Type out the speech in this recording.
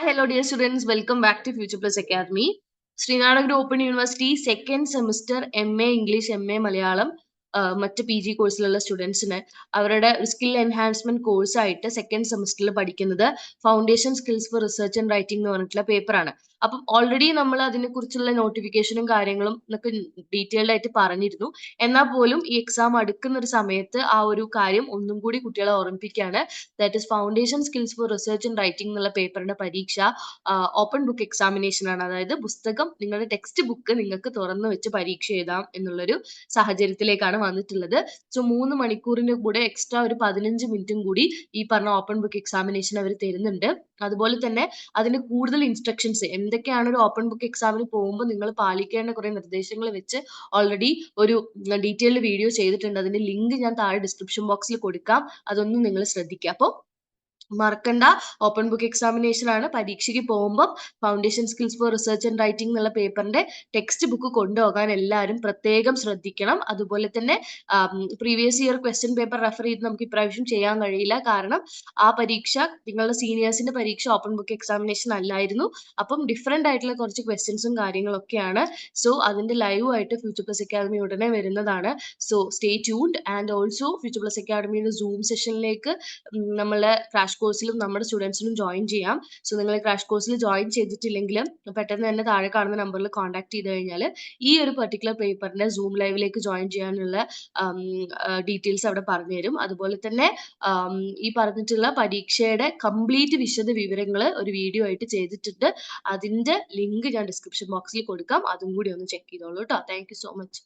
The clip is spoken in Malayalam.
Hi hello dear students welcome back to Future Plus Academy ശ്രീനാഗുരു Open University second semester M A English M A Malayalam മറ്റ് പി ജി കോഴ്സിലുള്ള സ്റ്റുഡൻസിന് അവരുടെ സ്കിൽ എൻഹാൻസ്മെന്റ് കോഴ്സ് ആയിട്ട് സെക്കൻഡ് സെമസ്റ്ററിൽ പഠിക്കുന്നത് foundation skills for research and writing എന്ന് പറഞ്ഞിട്ടുള്ള പേപ്പറാണ് അപ്പം ഓൾറെഡി നമ്മൾ അതിനെക്കുറിച്ചുള്ള നോട്ടിഫിക്കേഷനും കാര്യങ്ങളും എന്നൊക്കെ ഡീറ്റെയിൽഡ് ആയിട്ട് പറഞ്ഞിരുന്നു. എന്നാൽ പോലും ഈ എക്സാം അടുക്കുന്ന ഒരു സമയത്ത് ആ ഒരു കാര്യം ഒന്നും കൂടി കുട്ടികളെ ഓർമ്മിപ്പിക്കുകയാണ്. That is foundation skills for research and writing എന്നുള്ള പേപ്പറിന്റെ പരീക്ഷ ഓപ്പൺ ബുക്ക് എക്സാമിനേഷൻ ആണ്. അതായത് പുസ്തകം നിങ്ങളുടെ ടെക്സ്റ്റ് ബുക്ക് നിങ്ങൾക്ക് തുറന്നു വെച്ച് പരീക്ഷ എഴുതാം എന്നുള്ളൊരു സാഹചര്യത്തിലേക്കാണ് വന്നിട്ടുള്ളത്. സോ മൂന്ന് മണിക്കൂറിന്റെ കൂടെ എക്സ്ട്രാ ഒരു പതിനഞ്ച് മിനിറ്റും കൂടി ഈ പറഞ്ഞ ഓപ്പൺ ബുക്ക് എക്സാമിനേഷൻ അവർ തരുന്നുണ്ട്. അതുപോലെ തന്നെ അതിന് കൂടുതൽ ഇൻസ്ട്രക്ഷൻസ് എന്തൊക്കെയാണ് ഒരു ഓപ്പൺ ബുക്ക് എക്സാമിന് പോകുമ്പോൾ നിങ്ങൾ പാലിക്കേണ്ട കുറെ നിർദ്ദേശങ്ങൾ വെച്ച് ഓൾറെഡി ഒരു ഡീറ്റെയിൽഡ് വീഡിയോ ചെയ്തിട്ടുണ്ട്. അതിന്റെ ലിങ്ക് ഞാൻ താഴെ ഡിസ്ക്രിപ്ഷൻ ബോക്സിൽ കൊടുക്കാം. അതൊന്നും നിങ്ങൾ ശ്രദ്ധിക്കുക. അപ്പോൾ മറക്കണ്ട. ഓപ്പൺ ബുക്ക് എക്സാമിനേഷൻ ആണ് പരീക്ഷയ്ക്ക് പോകുമ്പോൾ foundation skills for research and writing എന്നുള്ള പേപ്പറിന്റെ ടെക്സ്റ്റ് ബുക്ക് കൊണ്ടുപോകാൻ എല്ലാവരും പ്രത്യേകം ശ്രദ്ധിക്കണം. അതുപോലെ തന്നെ previous year question paper refer ചെയ്ത് നമുക്ക് ഇപ്രാവശ്യം ചെയ്യാൻ കഴിയില്ല. കാരണം ആ പരീക്ഷ നിങ്ങളുടെ സീനിയേഴ്സിന്റെ പരീക്ഷ ഓപ്പൺ ബുക്ക് എക്സാമിനേഷൻ അല്ലായിരുന്നു. അപ്പം ഡിഫറെന്റ് ആയിട്ടുള്ള കുറച്ച് ക്വസ്റ്റ്യൻസും കാര്യങ്ങളൊക്കെയാണ്. സോ അതിന്റെ ലൈവ് ആയിട്ട് ഫ്യൂച്ചർ പ്ലസ് അക്കാദമി ഉടനെ വരുന്നതാണ്. So stay tuned and also future plus അക്കാദമിയുടെ സൂം സെഷനിലേക്ക് നമ്മളെ ക്രാഷ് കോഴ്സിലും നമ്മുടെ സ്റ്റുഡൻസിനും ജോയിൻ ചെയ്യാം. സോ നിങ്ങൾ ക്രാഷ് കോഴ്സിൽ ജോയിൻ ചെയ്തിട്ടില്ലെങ്കിൽ പെട്ടെന്ന് തന്നെ താഴെ കാണുന്ന നമ്പറിൽ കോൺടാക്ട് ചെയ്ത് കഴിഞ്ഞാൽ ഈ ഒരു പെർട്ടിക്കുലർ പേപ്പറിന്റെ സൂം ലൈവിലേക്ക് ജോയിൻ ചെയ്യാനുള്ള ഡീറ്റെയിൽസ് അവിടെ പറഞ്ഞു തരും. അതുപോലെ തന്നെ ഈ പറഞ്ഞിട്ടുള്ള പരീക്ഷയുടെ കംപ്ലീറ്റ് വിശദ വിവരങ്ങൾ ഒരു വീഡിയോ ആയിട്ട് ചെയ്തിട്ടുണ്ട്. അതിന്റെ ലിങ്ക് ഞാൻ ഡിസ്ക്രിപ്ഷൻ ബോക്സിൽ കൊടുക്കാം. അതും കൂടി ഒന്ന് ചെക്ക് ചെയ്തോളൂ കേട്ടോ താങ്ക് സോ മച്ച്